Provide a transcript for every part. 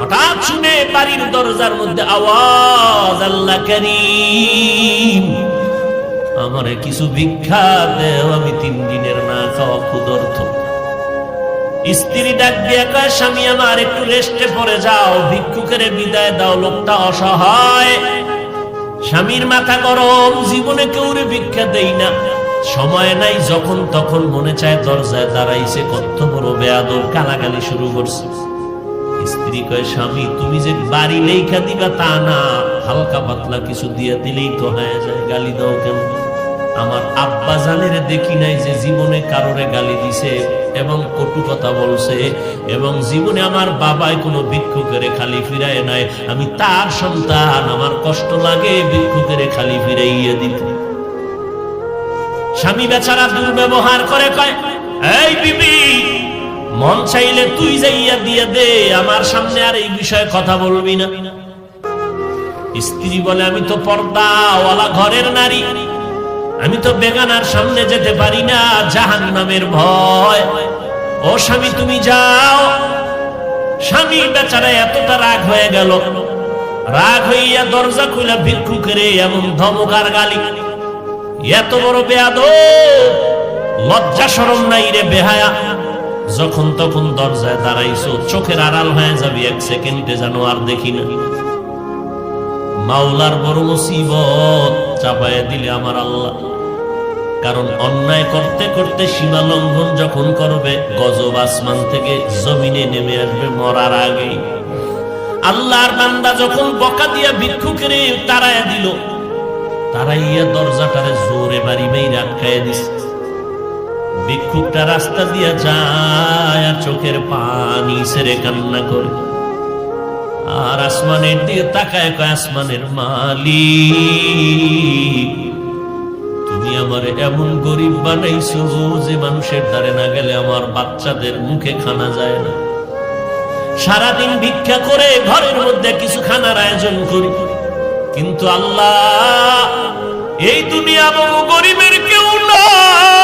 হঠাৎ শুনে বাড়ির দরজার মধ্যে আওয়াজ, আল্লাহ করিম। আমারে কিছু ভিক্ষা দেও, আমি তিন দিনের না খাওয়া ক্ষুদর্থ স্ত্রী স্বামী আমার, একটু রেস্টে পড়ে যাও। ভিক্ষুকের বিদায় দাও, লোকটা অসহায়। স্বামীর মাথা গরম, জীবনে কেউ ভিক্ষা দেই না। সময় নাই, যখন তখন মনে চায় দরজায় দাঁড়াইছে, কত বড় বেয়াদব, গালাগালি শুরু করছে। স্ত্রী কয়, স্বামী, তুমি যে বাড়ি লেখা দিবা তা না। হালকা পাতলা কিছু দিয়ে দিলেই তো হয়ে যায়, গালি দাও কেন আমার আব্বা জানের দেখি নাই যে জীবনে কারোরে গালি দিছে এবং কটু কথা বলছে এবং জীবনে আমার বাবাই কোনো ভিক্ষুকেরে খালি ফিরায় নাই। আমি তার সন্তান, আমার কষ্ট লাগে ভিক্ষুকেরে খালি ফিরাইয়া দিতে। স্বামী বেচারা দুর্ব্যবহার করে কয়, এই বিবি মন চাইলে তুই যাইয়া দিয়ে দে, আমার সামনে আর এই বিষয়ে কথা বলবি না। স্ত্রী বলে, আমি তো পর্দাওয়ালা ঘরের নারী। আমি তো বেগানার সামনে যেতে পারি না জাহান নামের ভয়। ও স্বামী, তুমি যাও। স্বামী বেচারা এতটা রাগ হয়ে গেল। রাগ হইয়া দরজা খুলে ভিক্ষুকের এমন ধমকার গালি। এত বড় বেয়াদ লজ্জা সরম নাই রে বেহায়া। যখন তখন দরজায় দাঁড়াইছো, চোখের আড়াল হয়ে যাবি এক সেকেন্ডে যেন আর দেখি না। মাওলার বড় মুসিবত চাপায় দিলে আমার আল্লাহ। কারণ অন্যায় করতে করতে সীমা লঙ্ঘন যখন করবে, গজব আসমান থেকে জমিনে নেমে আসবে মরার আগে আল্লাহর বান্দা যখন বকা দিয়া ভিক্ষুকের তারায় দিল, তারাইয়া দরজাটারে জোরে বাড়ি মেয়ে আটকায় দিছে। ভিক্ষুকটা রাস্তা দিয়া যায় আর চোখের পানি সেরে কান্না করে। আর আসমানের দিয়ে তাকায় কয়, আসমানের মালিক, তুমি আমার এমন গরিব বানাইছো যে মানুষের দ্বারে না গেলে আমার বাচ্চাদের মুখে খানা যায় না। সারাদিন ভিক্ষা করে ঘরের মধ্যে কিছু খানার আয়োজন করি। কিন্তু আল্লাহ, এই দুনিয়া বহু গরিবের কেউ নাই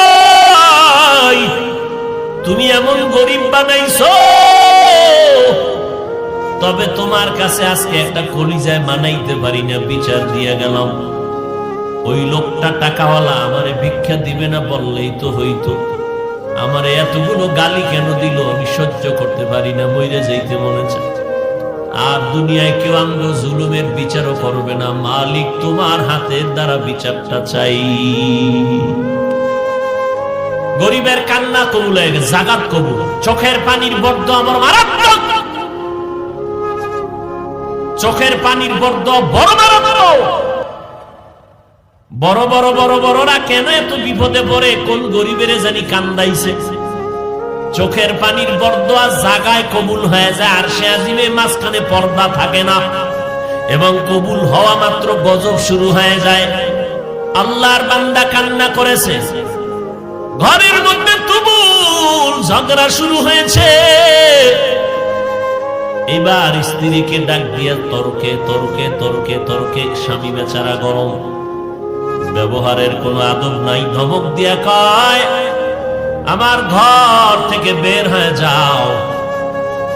তুমি এমন গরিব বানাইছো, তবে তোমার কাছে আজকে একটা কলিজায় মানাইতে পারি না, বিচার দিয়ে গেলাম। ওই লোকটা টাকাওয়ালা আমারে ভিক্ষা দিবে না বললেই তো হইতো। আমার এতগুলো গালি কেন দিল, আমি সহ্য করতে পারি না, মইরে যাইতে মনে চাই আর দুনিয়ায় কেউ আঙ্গ জুলুমের বিচারও করবে না, মালিক তোমার হাতের দ্বারা বিচারটা চাই। গরিবের কান্না কবুল হয়ে গেছে, জাগাত কবুল। চোখের পানির বর্দ আমার মারাত্মক। চোখের পানির বর্দ বড় মারাত্মক। বড় বড় বড়, বড়রা কেন এত বিপদে পড়ে? কোন গরিবের জানি কান্দাইছে। চোখের পানির বরদোয়া জাগায় কবুল হয়ে যায়, আর সে আজিমে মাঝখানে পর্দা থাকে না। এবং কবুল হওয়া মাত্র গজব শুরু হয়ে যায়। আল্লাহর বান্দা কান্না করেছে। ঘরের মধ্যে তুমুল ঝগড়া শুরু হয়েছে। এবার স্ত্রীকে ডাক দিয়ে তর্কে তর্কে তর্কে তর্কে, স্বামী বেচারা গরম। ব্যবহারের কোনো আদব নাই, ধমক দিয়া কয়, আমার ঘর থেকে বের হয়ে যাও।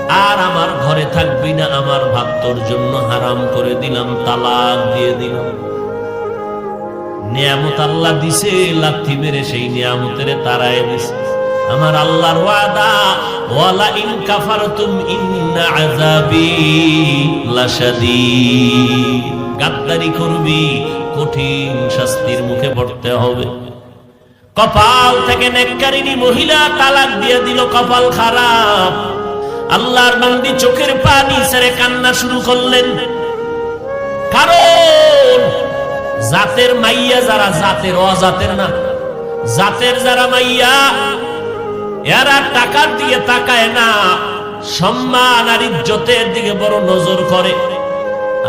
আর আমার ঘরে থাকবি না, আমার ভাত জন্য হারাম করে দিলাম, তালাক দিয়ে দিলাম। নিয়ামত আল্লাহ দিছে, লাথি মেরে সেই নিয়ামতের তারায় দিছে। আমার আল্লাহর ওয়াদা, ওয়ালা ইন কাফারতুম ইন্না আযাবি লাশাদীদ। গাদ্দারি করবি, কঠিন শাস্তির মুখে পড়তে হবে। কপাল থেকে নেককারিনী মহিলা তালাক দিয়ে দিল, কপাল খারাপ। আল্লাহর বান্দি চোখের পানি ছেড়ে কান্না শুরু করলেন। কারণ জাতের মাইয়া যারা জাতের, অজাতের না। জাতের যারা মাইয়া, এরা টাকার দিকে তাকায় না, সম্মান আর ইজ্জতের দিকে বড় নজর করে।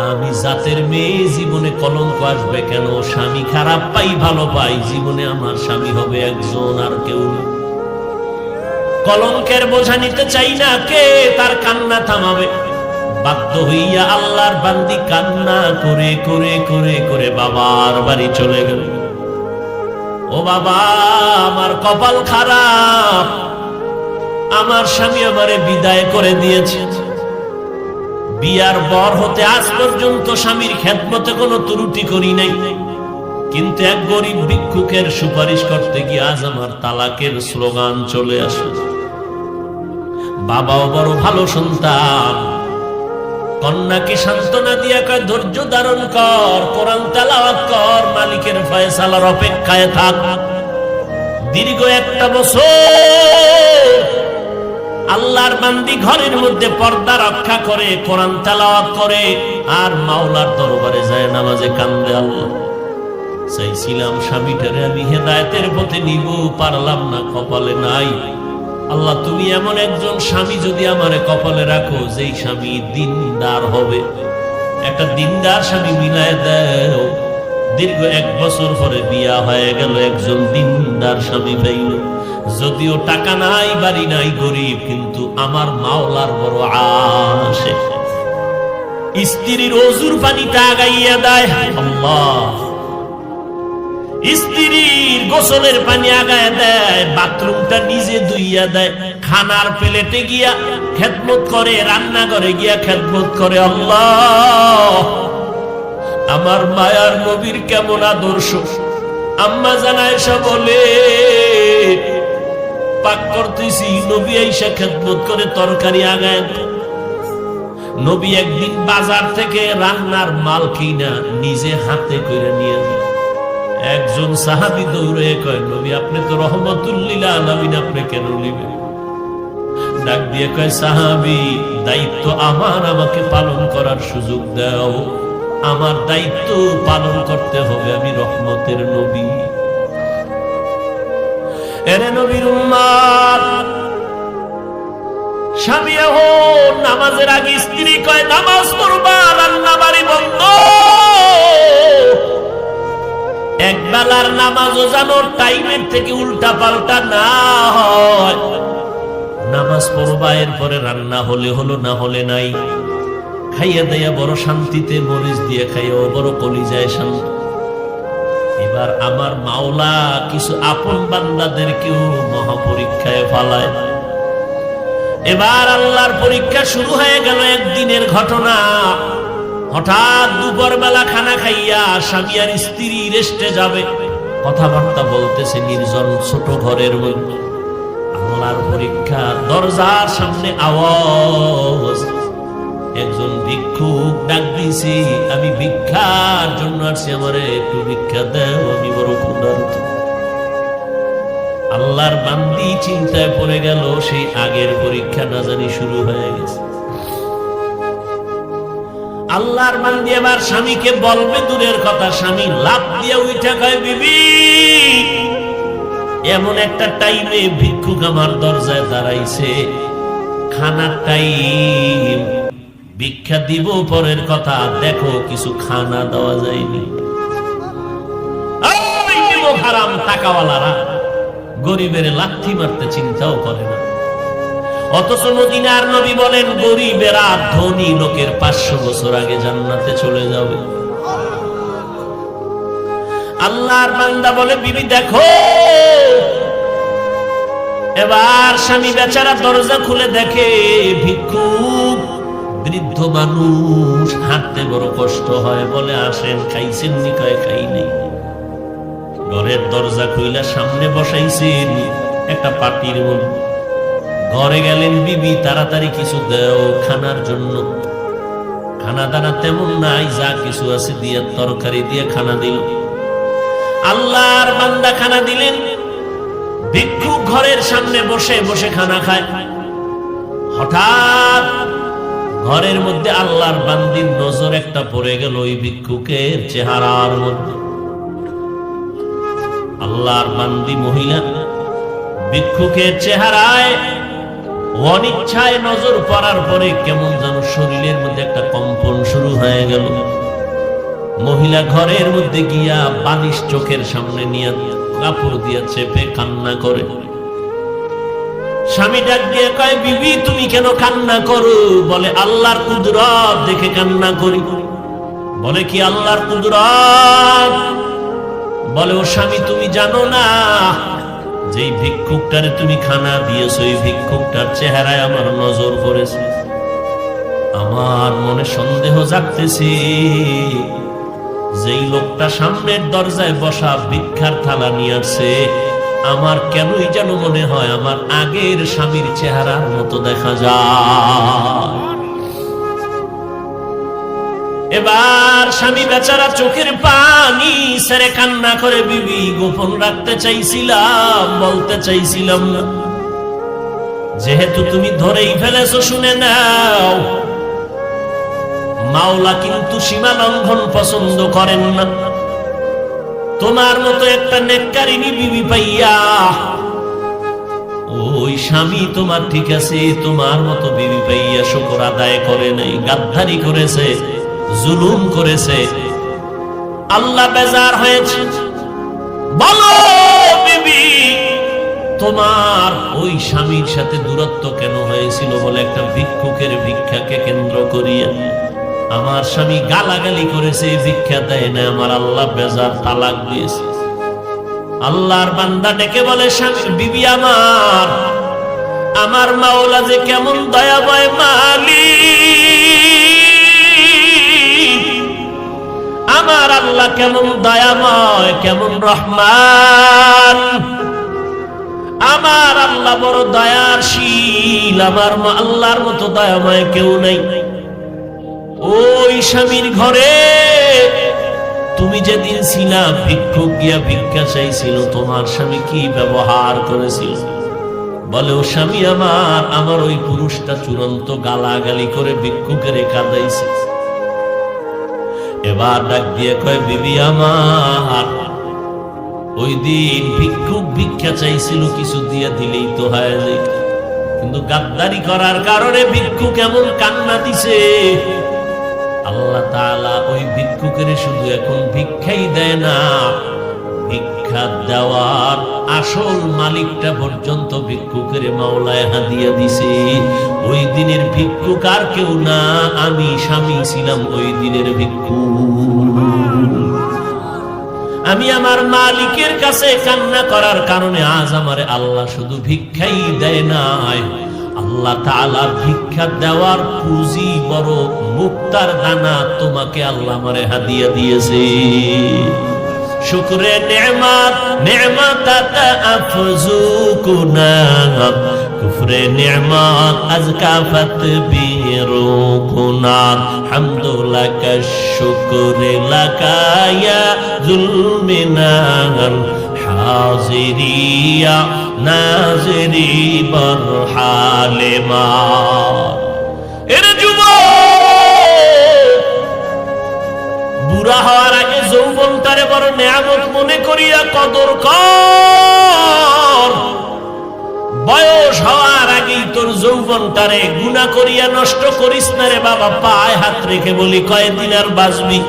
আমি জাতের মেয়ে, জীবনে কলঙ্ক আসবে কেন? স্বামী খারাপ পাই, ভালো পাই, জীবনে আমার স্বামী হবে একজন আর কেউ কলঙ্কের বোঝা নিতে চাই না, কে তার কান্না থামাবে? বাধ্য হইয়া আল্লাহর বান্দি কান্না করে করে করে করে বাবার বাড়ি চলে গেল। ও বাবা, আমার কপাল খারাপ। আমার স্বামী আমারে বিদায় করে দিয়েছে। বিয়ার বর হতে আজ পর্যন্ত স্বামীর খেদমতে কোনো ত্রুটি করি নাই। কিন্তু এক গরিব ভিক্ষুকের সুপারিশ করতে গিয়ে আজ আমার তালাকের স্লোগান চলে আসে বাবাও বড় ভালো সন্তান। কন্যাকে সান্ত্বনা দিয়া কয়, ধৈর্য ধারণ কর, কোরআন তেলাওয়াত কর, মালিকের ফয়সালার অপেক্ষায় থাক। দীর্ঘ একটা বছর আল্লাহর বান্দি ঘরের মধ্যে পর্দা রক্ষা করে, কোরআন তেলাওয়াত করে, আর মাওলার দরবারে যায় নামাজে কান্দে আল্লাহ। চাইছিলাম স্বামীটারে আমি হেদায়তের পথে নিব, পারলাম না, কপালে নাই। আল্লাহ, তুমি এমন একজন স্বামী যদি আমারে কপালে রাখো, যেই স্বামী দিনদার হবে। একটা দিনদার স্বামী মিলায় দেও। দীর্ঘ এক বছর পরে বিয়া হয়ে গেল, একজন দিনদার স্বামী পাইল। যদিও টাকা নাই, বাড়ি নাই, গরিব, কিন্তু আমার মাওলার বড় আসে স্ত্রীর অজুর পানিটা আগাইয়া দেয়। আল্লাহ স্ত্রীর গোসলের পানি আগায় দেয়, বাথরুমটা নিজে ধুইয়া দেয়, খানার প্লেটে গিয়া খেদমত করে রান্না করে গিয়া খেদমত করে, আল্লাহ, আমার মায়ার নবীর কেমন আদর্শ আম্মা জানায় বলে, পাক করতেছি, নবী আইসা খেদমত করে তরকারি আগায়। নবী একদিন বাজার থেকে রান্নার মাল কিনা নিজে হাতে করে নিয়ে একজন সাহাবি দৌড়ে কয়, নবী, আপনি তো রহমতুল্লিল আলামিন, আপনি কেন নিবেন? ডাক দিয়ে কয়, সাহাবি, দায়িত্ব আমার, আমাকে পালন করার সুযোগ দাও। আমার দায়িত্ব পালন করতে হবে, আমি রহমতের নবী। এরে নবীর উম্মাদ, স্বামী নামাজের আগে স্ত্রী কয়, নামাজ পড়বা রান্না বাড়ি বন্ধ। এক বেলার নামাজও যেন টাইমের থেকে উল্টা পাল্টা না হয়। নামাজ পড়বা, এরপরে রান্না হলে হলো না হলে নাই। খাইয়া দেয়া বড় শান্তিতে মরিচ দিয়ে খাইয়া বড় কলি যায় শান্তি। এবার আমার মাওলা কিছু আপন বান্দাদেরকেও মহাপরীক্ষায় ফালায়। এবার আল্লাহর পরীক্ষা শুরু হয়ে গেল একদিনের ঘটনা। হঠাৎ দুপুর বেলা খানা খাইয়া স্বামী আর স্ত্রী রেস্টে যাবে। কথাবার্তা বলতেছে নির্জন ছোট ঘরের মধ্যে। আল্লাহর পরীক্ষা, দরজার সামনে আওয়াজ। একজন ভিক্ষুক ডাক দিয়েছি, আমি ভিক্ষার জন্য আসছি, আমারে একটু ভিক্ষা দেও, আমি বড় ক্ষুধার্ত। আল্লাহর বান্দি চিন্তায় পড়ে গেল, সেই আগের পরীক্ষা না জানি শুরু হয়ে গেছে। আল্লাহর বান্দি এবার স্বামীকে বলবে দূরের কথা, স্বামী লাভ দিয়ে উঠা কয়, বিবি, এমন একটা টাইমে ভিক্ষুক আমার দরজায় দাঁড়াইছে। খানার টাইম, ভিক্ষা দিব পরের কথা, দেখো কিছু খানা দেওয়া যায়নি। হারাম, টাকাওয়ালারা গরিবের লাথি মারতে চিন্তাও করে না। অথচ মদিনার নবী বলেন, গরিবেরা ধনী লোকের পাঁচশো বছর আগে জান্নাতে চলে যাবে। আল্লাহর বান্দা বলে, বিবি, দেখো। এবার স্বামী বেচারা দরজা খুলে দেখে, ভিক্ষুক, বৃদ্ধ মানুষ, হাঁটতে বড় কষ্ট হয় বলে আসেন, খাইছেন নি কয়, খাই নেই। ঘরের দরজা খুইলা সামনে বসাইছেন, একটা পাটির মধ্যে ঘরে গেলেন বিবি, তাড়াতাড়ি কিছু দেও, খানার জন্য। খানা দানা তেমন নাই, যা কিছু আছে দিয়ে, তরকারি দিয়ে খানা দিল। আল্লাহর বান্দা খানা দিলেন। ভিক্ষুক ঘরের সামনে বসে বসে খানা খায়। হঠাৎ ঘরের মধ্যে আল্লাহর বান্দির নজর একটা পড়ে গেল ওই ভিক্ষুকের চেহারার মধ্যে। আল্লাহর বান্দি মহিলা ভিক্ষুকের চেহারায় অনিচ্ছায় নজর পড়ার পরে কেমন যেন শরীরের মধ্যে একটা কম্পন শুরু হয়ে গেল। মহিলা ঘরের মধ্যে গিয়া বালিশ চোখের সামনে নিয়ে কাপড় দিয়া চেপে কান্না করে। স্বামী ডাক দিয়ে কয়, বিবি, তুমি কেন কান্না করো? বলে, আল্লাহর কুদরত দেখে কান্না করি। বলে, কি আল্লাহর কুদরত? বলে, ও স্বামী, তুমি জানো না যেই ভিক্ষুকটারে তুমি খানা দিয়েছ, এই ভিক্ষুকটার চেহারায় আমার নজর পড়েছে। আমার মনে সন্দেহ জাগতেছে যেই লোকটা সামনের দরজায় বসা ভিক্ষার থালা নিয়ে আসছে, আমার কেনই যেন মনে হয় আমার আগের স্বামীর চেহারার মতো দেখা যায়। এবার স্বামী বেচারা চোখের পানি সেরে কান্না করে বিবি গোপন রাখতে চাইছিলাম, বলতে চাইছিলাম না। যেহেতু তুমি ধরেই ফেলেছো, শুনে নাও। মাওলা কিন্তু সীমা লঙ্ঘন পছন্দ করেন না। তোমার মতো একটা নেককারিনী বিবি পাইয়া, ওই স্বামী তোমার ঠিক আছে, তোমার মতো বিবি পাইয়া শুকর আদায় করে নাই, গাদ্দারি করেছে। জুলুম করেছে। আল্লাহ বেজার হয়েছে। বলো, বিবি, তোমার ওই স্বামীর সাথে দূরত্ব কেন হয়েছিল বলে একটা ভিক্ষুকের ভিক্ষাকে কেন্দ্র করিয়া? আমার স্বামী গালাগালি করেছে ভিক্ষা দেয় না আমার আল্লাহ বেজার তালাক দিয়েছে। আল্লাহর বান্দা ডেকে বলে, স্বামী, বিবি আমার আমার মাওলা যে কেমন দয়াময় মালিক। কেমন দয়াময়, কেমন রহমান। আমার আল্লাহ বড় দয়ার শীল আমার আল্লাহর মতো দয়াময় কেউ নাই। ওই স্বামীর ঘরে তুমি যেদিন ছিলা, ভিক্ষুক গিয়া ভিক্ষা চাইছিল, তোমার স্বামী কি ব্যবহার করেছিল? বলে, ও স্বামী আমার আমার ওই পুরুষটা চূড়ান্ত গালাগালি করে ভিক্ষুকের কাঁদাইছে। এবার ডাক দিয়ে কয়, বিবি আমার, ওই দিন ভিক্ষুক ভিক্ষা চাইছিল, কিছু দিয়ে দিলেই তো হয় কিন্তু গাদ্দারি করার কারণে ভিক্ষু কেমন কান্না দিছে। আল্লাহ তালা ওই ভিক্ষুকের শুধু এখন ভিক্ষাই দেয় না। ভিক্ষা দেওয়ার আসল মালিকটা পর্যন্ত ভিক্ষুকের মাওলায় হাদিয়া দিছে। ওই দিনের ভিক্ষুক আর কেউ না, আমি স্বামী ছিলাম ওই দিনের ভিক্ষুক। আমি আমার মালিকের কাছে কান্না করার কারণে আজ আমার আল্লাহ শুধু ভিক্ষাই দেয় নাই। আল্লাহ তাআলা ভিক্ষা দেওয়ার পুঁজি বড় মুক্তার দানা তোমাকে আল্লাহ আমারে হাদিয়া দিয়েছে। শুক্রে নেমাত নেমাত আফজু কুনা কুফরে নেমাত আজকাফত বীরু কুনার হামদু শুকরে লাকা ইয়া যুলমিনার হাজিরিয়া, নাজরি বরহালে এর যুবক! বুড়া হওয়ার আগে যৌবন তারে বড় নেয়ামত মনে করিয়া কদর কর। বয়স হওয়ার আগেই তোর যৌবন তারে গুণা করিয়া নষ্ট করিস না রে বাবা, পায়ে হাত রেখে বলি কয়েকদিন আর বাঁচবি?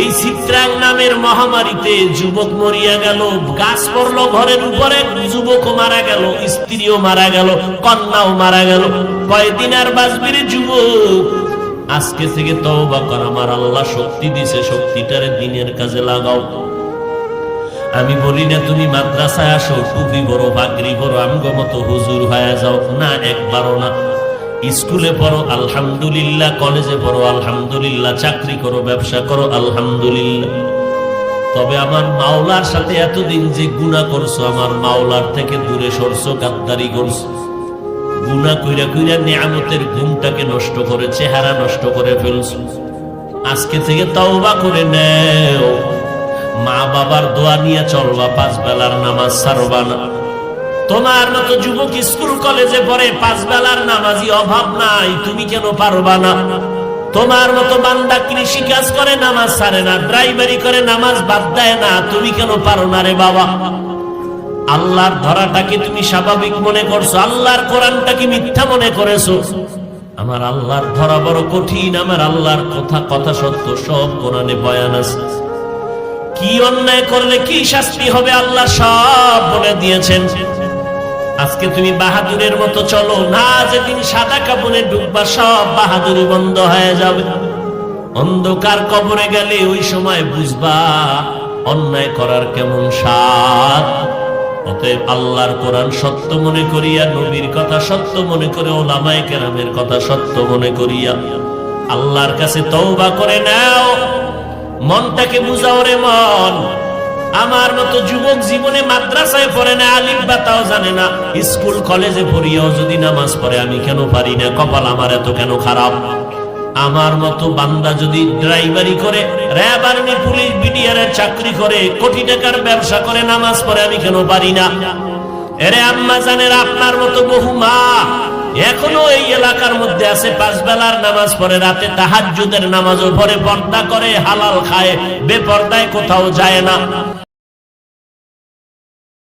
এই চিত্রাং নামের মহামারীতে যুবক মরিয়া গেল, গাছ পড়ল ঘরের উপরে যুবকও মারা গেল, স্ত্রীও মারা গেল, কন্যাও মারা গেল। কয়দিন আর বাঁচবি রে যুবক? আজকে থেকে তওবা কর, আমার আল্লাহ শক্তি দিছে, শক্তিটারে দিনের কাজে লাগাও। আমি বলি না, তুমি মাদ্রাসায় আসো, টুপি বড় বাগরি বড় আমগো মতো হুজুর হয়ে যাও। না, একবারও না। স্কুলে পড়ো, আলহামদুলিল্লাহ। কলেজে পড়ো, আলহামদুলিল্লাহ। চাকরি করো, ব্যবসা করো, আলহামদুলিল্লাহ। তবে আমার মাওলার সাথে এতদিন যে গুণা করছ, আমার মাওলার থেকে দূরে সরছো, গাদ্দারি করছ। গুণা কইরা কইরা নিয়ামতের গুণটাকে নষ্ট করে, চেহারা নষ্ট করে ফেলছো। আজকে থেকে তওবা করে নেও। মা বাবার দোয়া নিয়ে চলবা, পাঁচ বেলার নামাজ ছাড়বা না। তোমার মতো যুবক স্কুল কলেজে পড়ে পাঁচ বেলার নামাজি অভাব নাই, তুমি কেন পারবা না? তোমার মতো বান্দা কৃষি কাজ করে, নামাজ ছাড়ে না, ড্রাইভারি করে, নামাজ বাদ দেয় না, তুমি কেন পারো না রে বাবা? আল্লাহর ধরাটাকে তুমি স্বাভাবিক মনে করছ, আল্লাহর কোরআনটাকে মিথ্যা মনে করেছ। আমার আল্লাহর ধরা বড় কঠিন, আমার আল্লাহর কথা কথা সত্য, সব কোরআনে বয়ান আছে। কি অন্যায় করলে কি শাস্তি হবে আল্লাহ সব বলে দিয়েছেন। আজকে তুমি বাহাদুরের মতো চলো, না যেদিন সাদা কাপড়ে ডুববা সব বাহাদুরি বন্ধ হয়ে যাবে। অন্ধকার কবরে গেলে ওই সময় বুঝবা, অন্যায় করার কেমন স্বাদ। অতএব আল্লাহর কোরআন সত্য মনে করিয়া, নবীর কথা সত্য মনে করে, ওলামায়ে কেরামের কথা সত্য মনে করিয়া আল্লাহর কাছে তওবা করে নাও। মনটাকে বুঝাও রে মন। আমার মতো যুবক জীবনে মাদ্রাসায় পড়ে না আলিম বা তাও জানে না, স্কুল কলেজে পড়িয়াও যদি নামাজ পড়ে, আমি কেন পারি না? কপাল আমার এত কেন খারাপ? আমার মতো বান্দা যদি ড্রাইভারি করে, র্যাব আর্মি, পুলিশ, বিডিআর এর চাকরি করে, কোটি টাকার ব্যবসা করে, নামাজ পড়ে, আমি কেন পারি না? এরে আম্মা জানের, আপনার মতো বহু মা এখনও এই এলাকার মধ্যে আছে পাঁচ বেলার নামাজ পড়ে, রাতে তাহাজ্জুদের নামাজও পড়ে, পর্দা করে, হালাল খায়, বেপর্দায় কোথাও যায় না।